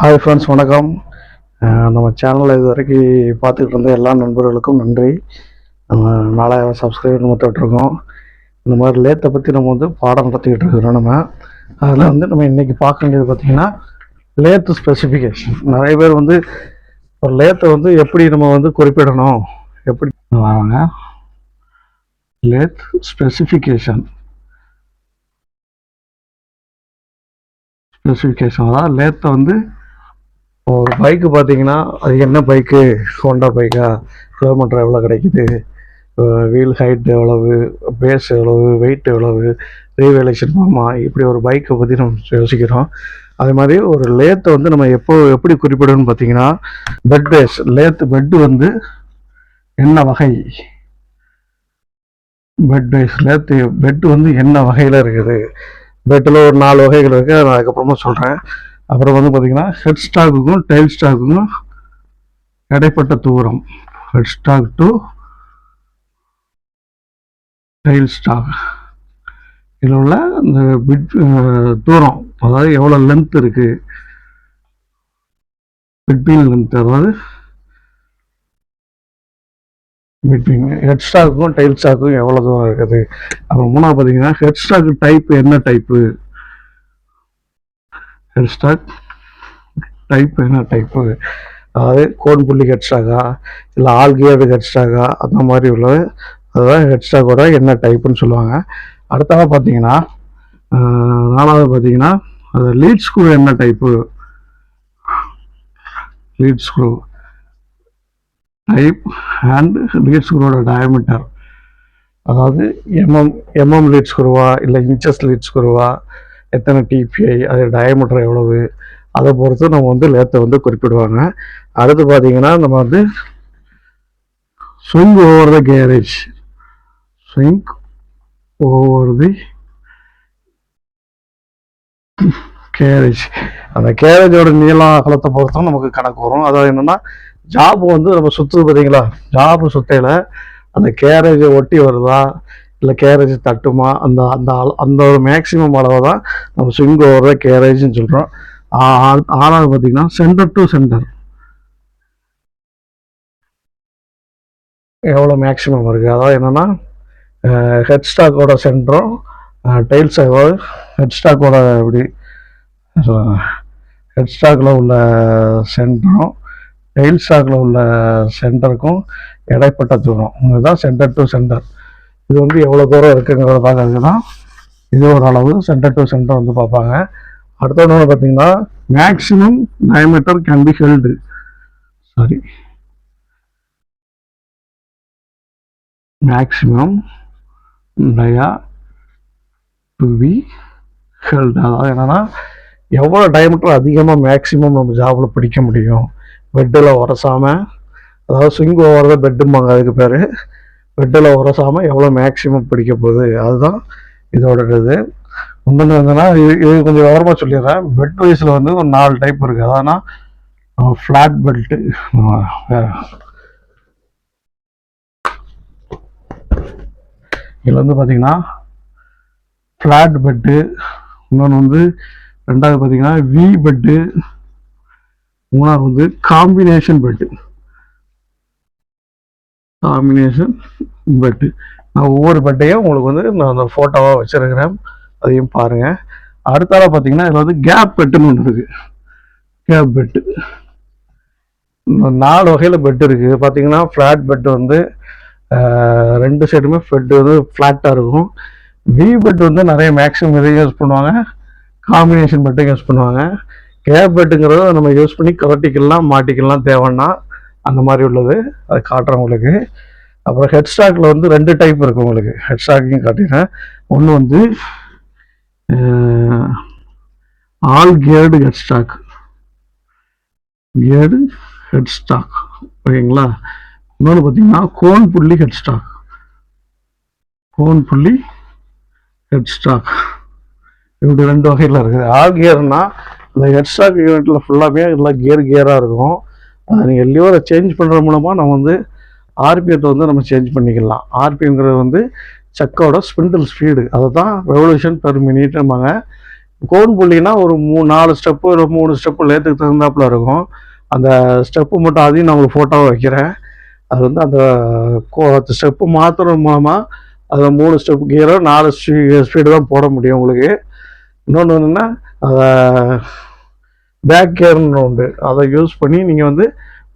Hi friends வணக்கம். நம்ம சேனலில் இது வரைக்கும் பார்த்துக்கிட்டு இருந்த எல்லா நண்பர்களுக்கும் நன்றி. நம்ம நாலாயிரம் சப்ஸ்கிரைபர் நம்ம தொட்டிருக்கோம். இந்த மாதிரி லேத்தை பற்றி நம்ம வந்து பாடம் நடத்திக்கிட்டு இருக்கிறோம் நம்ம. அதில் வந்து நம்ம இன்றைக்கி பார்க்க வேண்டியது பார்த்திங்கன்னா லேத்து ஸ்பெசிஃபிகேஷன் நிறைய பேர் வந்து ஒரு லேத்தை வந்து எப்படி நம்ம வந்து குறிப்பிடணும்? எப்படி வாங்க. லேத் ஸ்பெசிஃபிகேஷன் ஸ்பெசிஃபிகேஷன் அதாவது லேத்தை வந்து ஒரு பைக்கு பார்த்தீங்கன்னா அது என்ன பைக்கு ஹோண்டா பைக்கா கிலோமீட்டர் எவ்வளோ கிடைக்குது? வீல் ஹைட் எவ்வளவு? பேஸ் எவ்வளவு? வெயிட் எவ்வளவு? ரீவேலேஷன் ஆமா இப்படி ஒரு பைக்கை பற்றி நம்ம யோசிக்கிறோம். அதே மாதிரி ஒரு லேத்தை வந்து நம்ம எப்போ எப்படி குறிப்பிடணும்னு பார்த்தீங்கன்னா பெட் பேஸ் லேத்து பெட்டு வந்து என்ன வகை? பெட் பேஸ் லேத்து பெட் வந்து என்ன வகையில் இருக்குது? பெட்டில் ஒரு நாலு வகைகள் இருக்குது நான் அதுக்கப்புறமா சொல்கிறேன் அப்புறம் வந்து பார்த்திங்கன்னா ஹெட் ஸ்டாக்குக்கும் டைல் ஸ்டாக்குக்கும் இடைப்பட்ட தூரம். Head stock to tail stock இதில் உள்ள இந்த பிட் தூரம் அதாவது எவ்வளோ லென்த் இருக்குது பிட்வீன் லென்த் அதாவது பிட்வீன் ஹெட் ஸ்டாக்குக்கும் டைல் ஸ்டாக்கும் எவ்வளோ தூரம் இருக்குது? அப்புறம் மூணாவது பார்த்தீங்கன்னா ஹெட் ஸ்டாக் டைப் என்ன டைப்பு ஹெட் டைப் என்ன டைப்பு அதாவது கோன் புள்ளி ஹெட்ஸ்டாக்கா இல்லை ஆல் கியர்டு அந்த மாதிரி உள்ளது. அதுதான் ஹெட்ஸ்டாக்கோட என்ன டைப்புன்னு சொல்லுவாங்க. அடுத்ததாக பார்த்தீங்கன்னா நாலாவது பார்த்தீங்கன்னா அது லீட் ஸ்க்ரூ என்ன type lead screw type and lead ஸ்க்ரூவோட diameter அதாவது எம்எம் எம்எம் லீட் ஸ்க்ரூவா இல்லை இன்ச்சஸ் லீட் ஸ்க்ரூவா எத்தனை டிபிஐ அது டயமீட்டர் எவ்வளவு அதை பொறுத்து நம்ம வந்து லேத்தை வந்து குறிப்பிடுவாங்க. அடுத்து பார்த்தீங்கன்னா நம்ம வந்து swing over the carriage swing over the carriage அந்த கேரேஜோட நீளம் அகலத்தை பொறுத்தும் நமக்கு கணக்கு வரும். அதாவது என்னென்னா ஜாப் வந்து நம்ம சுற்றுது பார்த்தீங்களா? ஜாப் சுத்தையில் அந்த கேரேஜை ஒட்டி வருதா? இல்லை கேரேஜ் தட்டுமா? அந்த அந்த அந்த ஒரு மேக்ஸிமம் அளவை தான் நம்ம ஸ்விங் ஓவர் கேரேஜ்னு சொல்கிறோம் ஆறாவது பார்த்தீங்கன்னா சென்டர் டு சென்டர் எவ்வளோ மேக்ஸிமம் இருக்குது அதாவது என்னென்னா ஹெட் ஸ்டாக்கோட சென்டரும் டைல்ஸ் ஸ்டாக்கோட ஹெட் ஸ்டாக்கோட இப்படி ஹெட் ஸ்டாக்கில் உள்ள சென்டரும் டைல் ஸ்டாக்கில் உள்ள சென்டருக்கும் இடைப்பட்ட தூரம். இதுதான் சென்டர் டு சென்டர் இது வந்து எவ்வளோ தூரம் இருக்குங்கிறத பார்க்கறதுக்கு தான் இது ஒரு அளவு சென்டர் டு சென்டர் வந்து பார்ப்பாங்க. அடுத்த ஒன்று பார்த்தீங்கன்னா maximum diameter can be held sorry maximum dia to be held அதாவது என்னென்னா எவ்வளோ டயமீட்டர் அதிகமாக மேக்ஸிமம் நம்ம ஜாபில் பிடிக்க முடியும்? பெட்டில் உரசாமல் அதாவது ஸ்விங் ஓவர் தான் பெட்டும்பாங்க அதுக்கு பேர். பெட்டில் உரசாமல் எவ்வளோ மேக்ஸிமம் பிடிக்க போகுது அதுதான் இதோட இது இன்னொன்று என்னன்னா இது இது கொஞ்சம் விவரமாக சொல்லிடுறேன். பெட் வைஸில் வந்து ஒரு நாலு டைப் இருக்குது அதானா ஃப்ளாட் பெல்ட்டு இதில் வந்து பார்த்தீங்கன்னா ஃப்ளாட் பெட்டு இன்னொன்று வந்து ரெண்டாவது பார்த்தீங்கன்னா வி பெட்டு மூணாவது வந்து காம்பினேஷன் பெட்டு காம்பினேஷன் பெட்டு நான் ஒவ்வொரு பெட்டையும் உங்களுக்கு வந்து நான் அந்த ஃபோட்டோவாக வச்சிருக்கிறேன். அதையும் பாருங்கள் அடுத்தால பார்த்தீங்கன்னா இதில் வந்து கேப் பெட்டுன்னு ஒன்று இருக்குது கேப் பெட்டு இந்த நாலு வகையில் பெட் இருக்குது பார்த்தீங்கன்னா ஃப்ளாட் பெட் வந்து ரெண்டு சைடுமே பெட் வந்து ஃப்ளாட்டாக இருக்கும். வி பெட் வந்து நிறைய மேக்ஸிமம் இதை யூஸ் பண்ணுவாங்க. காம்பினேஷன் பெட்டும் யூஸ் பண்ணுவாங்க. கேப் பெட்டுங்கிறத நம்ம யூஸ் பண்ணி கவர்ட்டிக்கலாம் மாட்டிக்கலாம் தேவைன்னா அந்த மாதிரி உள்ளது. அது காட்டுறேன் உங்களுக்கு. அப்புறம் ஹெட் வந்து ரெண்டு டைப் இருக்குது உங்களுக்கு. ஹெட் ஸ்டாக்கையும் காட்டிடுறேன். ஒன்று வந்து all geared head stock geared head stock ஓகேங்களா? இன்னொன்று பார்த்தீங்கன்னா கோன் புள்ளி ஹெட் ஸ்டாக் கோன் புள்ளி ஹெட் ஸ்டாக் இப்படி ரெண்டு வகையில் இருக்குது. ஆல் கியர்னா இந்த ஹெட் ஸ்டாக் யூனிட்டில் ஃபுல்லாமே எல்லாம் கியர் கியராக இருக்கும். அதை நீங்கள் லிவரை சேஞ்ச் பண்ணுற மூலமாக நம்ம வந்து ஆர்பிஎத்தை வந்து நம்ம சேஞ்ச் பண்ணிக்கலாம். ஆர்பிஎம்ங்கிறது வந்து சக்கோட ஸ்பிண்டில் ஸ்பீடு அதை தான் ரெவல்யூஷன் பெர் மினிட்ம்பாங்க கோன் புள்ளினா ஒரு மூணு நாலு ஸ்டெப்பு இல்லை மூணு ஸ்டெப்பு லேத்துக்கு தகுந்தாப்புல இருக்கும். அந்த ஸ்டெப்பு மட்டும் அதையும் நான் உங்களுக்கு ஃபோட்டோவை வைக்கிறேன். அது வந்து அந்த கோ ஸ்டெப்பு மாற்றுறது மூலமாக அதில் மூணு ஸ்டெப் கீரோ நாலு ஸ்பீடு தான் போட முடியும் உங்களுக்கு. இன்னொன்று என்னென்னா அதை பேக் கியர்னு உண்டு. அதை யூஸ் பண்ணி நீங்கள் வந்து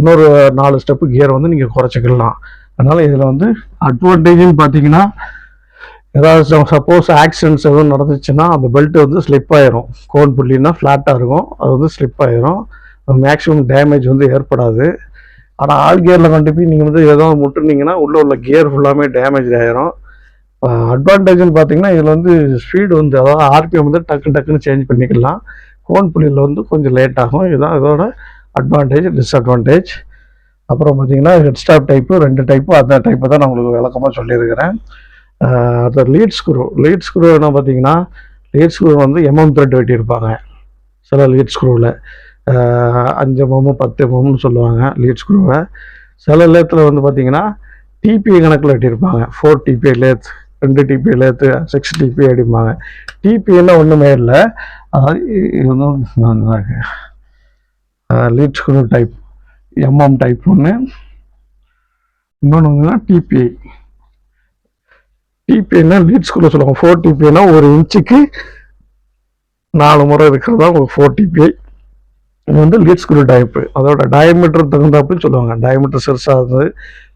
இன்னொரு நாலு ஸ்டெப்பு கியர் வந்து நீங்கள் குறைச்சிக்கலாம். அதனால் இதில் வந்து அட்வான்டேஜ்னு பார்த்தீங்கன்னா ஏதாவது சப்போஸ் ஆக்சிடென்ட்ஸ் எதுவும் நடந்துச்சுன்னா அந்த பெல்ட் வந்து ஸ்லிப் ஆயிரும். கோன் புள்ளினா ஃப்ளாட்டாக இருக்கும். அது வந்து ஸ்லிப் ஆயிரும். மேக்ஸிமம் டேமேஜ் வந்து ஏற்படாது. ஆனால் ஆல் கியரில் கொண்டு போய் நீங்கள் வந்து ஏதோ முட்டுனீங்கன்னா உள்ளே உள்ள கியர் ஃபுல்லாமே டேமேஜ் ஆயிரும். அட்வான்டேஜ்னு பார்த்தீங்கன்னா இதில் வந்து ஸ்பீடு வந்து அதாவது ஆர்பிஎம் வந்து டக்கு டக்குன்னு சேஞ்ச் பண்ணிக்கலாம். கோன் புள்ளியில் வந்து கொஞ்சம் லேட் ஆகும். இதுதான் இதோட அட்வான்டேஜ் டிஸ்அட்வான்டேஜ் அப்புறம் பார்த்தீங்கன்னா ஹெட்ஸ்டாப் டைப்பு ரெண்டு டைப்பு அந்த டைப்பை தான் நான் உங்களுக்கு விளக்கமாக சொல்லியிருக்கிறேன். அடுத்த லீட் ஸ்க்ரூ லீட் ஸ்க்ரூ என்ன பார்த்தீங்கன்னா லீட் ஸ்க்ரூ வந்து எம்எம் த்ரெட் வெட்டியிருப்பாங்க. சில லீட் ஸ்க்ரூவில் அஞ்சு எம்எம் பத்து எம்எம்னு சொல்லுவாங்க லீட் ஸ்க்ரூவை சில லேத்தில் வந்து பார்த்தீங்கன்னா டிபி கணக்கில் வெட்டியிருப்பாங்க. ஃபோர் டிபி லேத் ரெண்டு டிபி லேத்து சிக்ஸ் டிபி அடிப்பாங்க எல்லாம் ஒன்றுமே இல்லை. அதாவது இது வந்து lead screw type MM type ஒன்று இன்னொன்று வந்துன்னா டிபிஐ டிபிஐனா லீட் ஸ்க்ரூ சொல்லுவாங்க. ஃபோர் டிபிஐனா ஒரு இன்ச்சுக்கு நாலு முறை இருக்கிறதா உங்களுக்கு ஃபோர் டிபிஐ இது வந்து லீட் ஸ்க்ரூ டைப்பு அதோட டயமீட்டர் தகுந்தாப்புன்னு சொல்லுவாங்க. டயமீட்டர்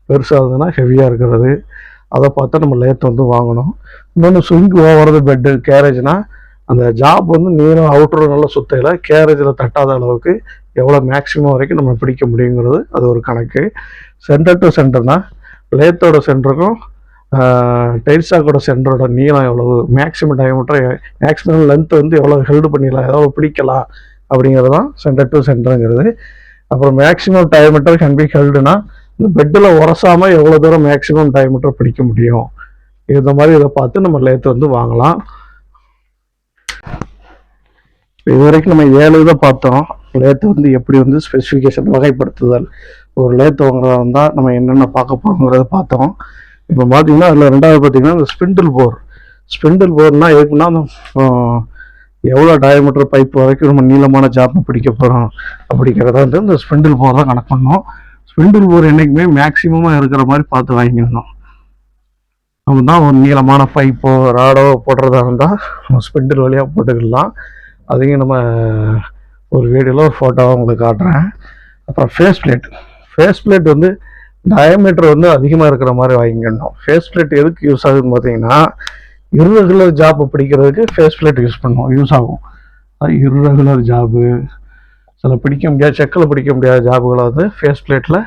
பெருசாக இருந்ததுன்னா ஹெவியாக இருக்கிறது. அதை பார்த்து நம்ம லேத் வந்து வாங்கணும். இன்னொன்று ஸ்விங் ஓவரது பெட்டு கேரேஜ்னால் அந்த ஜாப் வந்து நீளம் அவுட்டரும் நல்லா சுத்தையில் கேரேஜில் தட்டாத அளவுக்கு எவ்வளோ மேக்ஸிமம் வரைக்கும் நம்ம பிடிக்க முடியுங்கிறது அது ஒரு கணக்கு. சென்டர் டு சென்டர்னா லேத்தோட சென்டருக்கும் டைல்ஸாக்கோட சென்டரோட நீளம் எவ்வளவு மேக்ஸிமம் டயமீட்டர் மேக்ஸிமம் லென்த் வந்து எவ்வளோ ஹெல்டு பண்ணிடலாம் எவ்வளோ பிடிக்கலாம் அப்படிங்கிறது தான் சென்டர் டு சென்டருங்கிறது அப்புறம் மேக்ஸிமம் டயமீட்டர் கேன் பி ஹெல்டுனா இந்த பெட்டில் உரசாமல் எவ்வளோ தூரம் மேக்ஸிமம் டயமீட்டர் பிடிக்க முடியும்? இந்த மாதிரி இதை பார்த்து நம்ம லேத்து வந்து வாங்கலாம். இது வரைக்கும் நம்ம ஏழு இதை பார்த்தோம். லேத்து வந்து எப்படி வந்து ஸ்பெசிஃபிகேஷன் வகைப்படுத்துதல் ஒரு லேத்து வாங்குறதா இருந்தால் நம்ம என்னென்ன பார்க்க போகிறோங்கிறத பார்த்தோம். இப்போ பார்த்தீங்கன்னா அதில் ரெண்டாவது பார்த்தீங்கன்னா இந்த ஸ்பிண்டில் போர் ஸ்பிண்டில் போர்னால் எதுக்குன்னா அந்த எவ்வளோ டயமீட்டர் பைப் வரைக்கும் நம்ம நீளமான ஜாப் பிடிக்க போகிறோம் அப்படிங்கிறத வந்து இந்த ஸ்பிண்டில் போர் தான் கணக்கு பண்ணோம். ஸ்பிண்டில் போர் என்றைக்குமே மேக்ஸிமமாக இருக்கிற மாதிரி பார்த்து வாங்கிக்கணும். நம்ம தான் ஒரு நீளமான பைப்போ ராடோ போடுறதா இருந்தால் நம்ம ஸ்பிண்டில் வழியாக போட்டுக்கலாம். அதையும் நம்ம ஒரு வீடியோவில் ஒரு ஃபோட்டோவாக உங்களுக்கு காட்டுறேன். அப்புறம் ஃபேஸ் பிளேட் ஃபேஸ் பிளேட் வந்து டயமீட்டர் வந்து அதிகமாக இருக்கிற மாதிரி வாங்கிக்கணும். ஃபேஸ் பிளேட் எதுக்கு யூஸ் ஆகுதுன்னு பார்த்தீங்கன்னா irregular ஜாப் பிடிக்கிறதுக்கு ஃபேஸ் பிளேட் யூஸ் பண்ணுவோம். யூஸ் ஆகும். அது ஜாபு சில பிடிக்க முடியாத செக்கில் பிடிக்க முடியாத ஜாபுகளை வந்து ஃபேஸ் பிளேட்டில்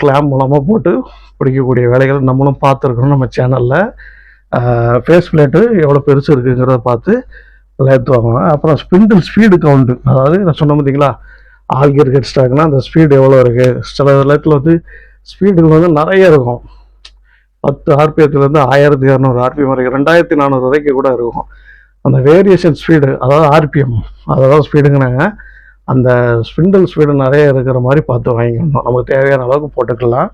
கிளாம் மூலமாக போட்டு பிடிக்கக்கூடிய வேலைகள் நம்மளும் பார்த்துருக்கணும் நம்ம சேனலில் ஃபேஸ் பிளேட்டு எவ்வளோ பெருசு இருக்குங்கிறத பார்த்து லேத்து வாங்குவேன் அப்புறம் ஸ்பிண்டில் ஸ்பீடு கவுண்ட்டு அதாவது நான் சொன்ன பார்த்தீங்களா ஆல்கியர் கெட் ஸ்டாக்னா அந்த ஸ்பீடு எவ்வளோ இருக்குது சில லேத்தில் வந்து ஸ்பீடுகள் வந்து நிறைய இருக்கும். பத்து ஆர்பிஎத்துலேருந்து ஆயிரத்தி இரநூறு ஆர்பிஎம் வரைக்கும் ரெண்டாயிரத்தி நானூறு வரைக்கும் கூட இருக்கும். அந்த வேரியேஷன் ஸ்பீடு அதாவது ஆர்பிஎம் அதாவது ஸ்பீடுங்கிறாங்க அந்த ஸ்பிண்டில் ஸ்பீடு நிறைய இருக்கிற மாதிரி பார்த்து வாங்கிக்கணும். நமக்கு தேவையான அளவுக்கு போட்டுக்கலாம்.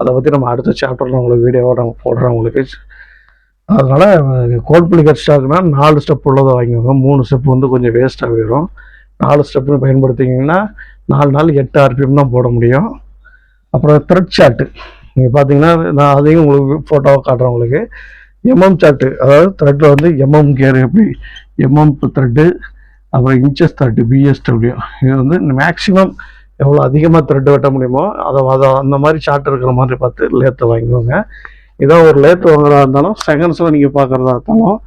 அதை பற்றி நம்ம அடுத்த சாப்டரில் உங்களுக்கு வீடியோவோட நாங்கள் போடுறோம் உங்களுக்கு. அதனால் கோல்புலிகர் ஸ்டாக்னா நாலு ஸ்டெப் உள்ளதை வாங்கிக்கோங்க. மூணு ஸ்டெப் வந்து கொஞ்சம் வேஸ்ட்டாக போயிடும் நாலு ஸ்டெப்னு பயன்படுத்திங்கன்னா நாலு நாள் எட்டு ஆர்பிஎம் தான் போட முடியும். அப்புறம் த்ரெட் சார்ட்டு நீங்கள் பார்த்தீங்கன்னா நான் அதையும் உங்களுக்கு ஃபோட்டோவாக காட்டுறேன் உங்களுக்கு. எம்எம் சார்ட்டு அதாவது த்ரெட்டில் வந்து எம்எம் கேர் எப்படி? எம்எம் த்ரெட்டு அப்புறம் இன்ச்சஸ் த்ரெட்டு பிஎஸ்டபிள்யூ இது வந்து மேக்ஸிமம் எவ்வளோ அதிகமாக த்ரெட் வெட்ட முடியுமோ அதை அதை அந்த மாதிரி சார்ட் இருக்கிற மாதிரி பார்த்து லேத்தை வாங்கிக்கோங்க. இதான் ஒரு லேத்து வாங்குறதா இருந்தாலும் செகண்ட்ஸில் நீங்கள் பார்க்குறதா இருந்தாலும்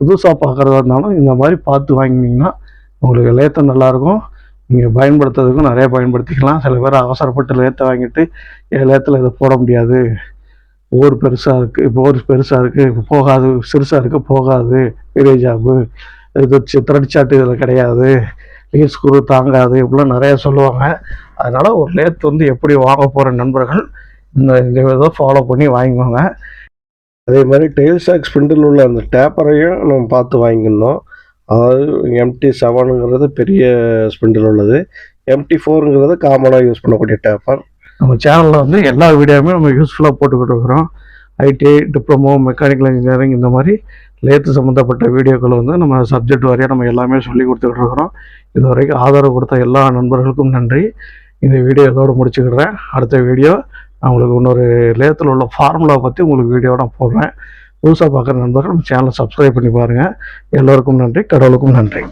புதுசாக பார்க்குறதா இருந்தாலும் இந்த மாதிரி பார்த்து வாங்கினீங்கன்னா உங்களுக்கு லேத்து நல்லாயிருக்கும் நீங்கள் பயன்படுத்துறதுக்கும் நிறைய பயன்படுத்திக்கலாம். சில பேர் அவசரப்பட்டு லேத்தை வாங்கிட்டு என் லேத்தில் இதை போட முடியாது? ஓர் பெருசாக இருக்குது இப்போ பெருசாக இருக்குது இப்போ போகாது சிறுசாக இருக்குது போகாது. பெரிய ஜாப்பு. இது திரடிச்சாட்டு சாட்டு இதில் கிடையாது. லீஸ் ஸ்க்ரூ தாங்காது இப்படிலாம் நிறையா சொல்லுவாங்க. அதனால் ஒரு லேத் வந்து எப்படி வாங்க போகிற நண்பர்கள் இந்த இதை ஃபாலோ பண்ணி வாங்கிக்கோங்க. அதே மாதிரி டெயில் ஷாக் ஸ்பிண்டில் உள்ள அந்த டேப்பரையும் நம்ம பார்த்து வாங்கிக்கணும். அதாவது எம்டி செவனுங்கிறது பெரிய ஸ்பிண்டில் உள்ளது. எம்டி ஃபோருங்கிறது காமனாக யூஸ் பண்ணக்கூடிய டேப்பர் நம்ம சேனலில் வந்து எல்லா வீடியோவுமே நம்ம யூஸ்ஃபுல்லாக போட்டுக்கிட்டு இருக்கிறோம். ஐடிஐ டிப்ளமோ மெக்கானிக்கல் இன்ஜினியரிங் இந்த மாதிரி லேத்து சம்மந்தப்பட்ட வீடியோக்கள் வந்து நம்ம சப்ஜெக்ட் வாரியாக நம்ம எல்லாமே சொல்லி கொடுத்துக்கிட்டு இருக்கிறோம். இது வரைக்கும் ஆதரவு கொடுத்த எல்லா நண்பர்களுக்கும் நன்றி. இந்த வீடியோ இதோடு முடிச்சுக்கிறேன். அடுத்த வீடியோ உங்களுக்கு இன்னொரு லேத்தில் உள்ள ஃபார்முலா பற்றி உங்களுக்கு வீடியோ நான் போடுறேன். புதுசாக பார்க்குற நண்பர்கள் நம்ம சேனலை சப்ஸ்கிரைப் பண்ணி பாருங்கள் எல்லோருக்கும் நன்றி கடவுளுக்கும் நன்றி.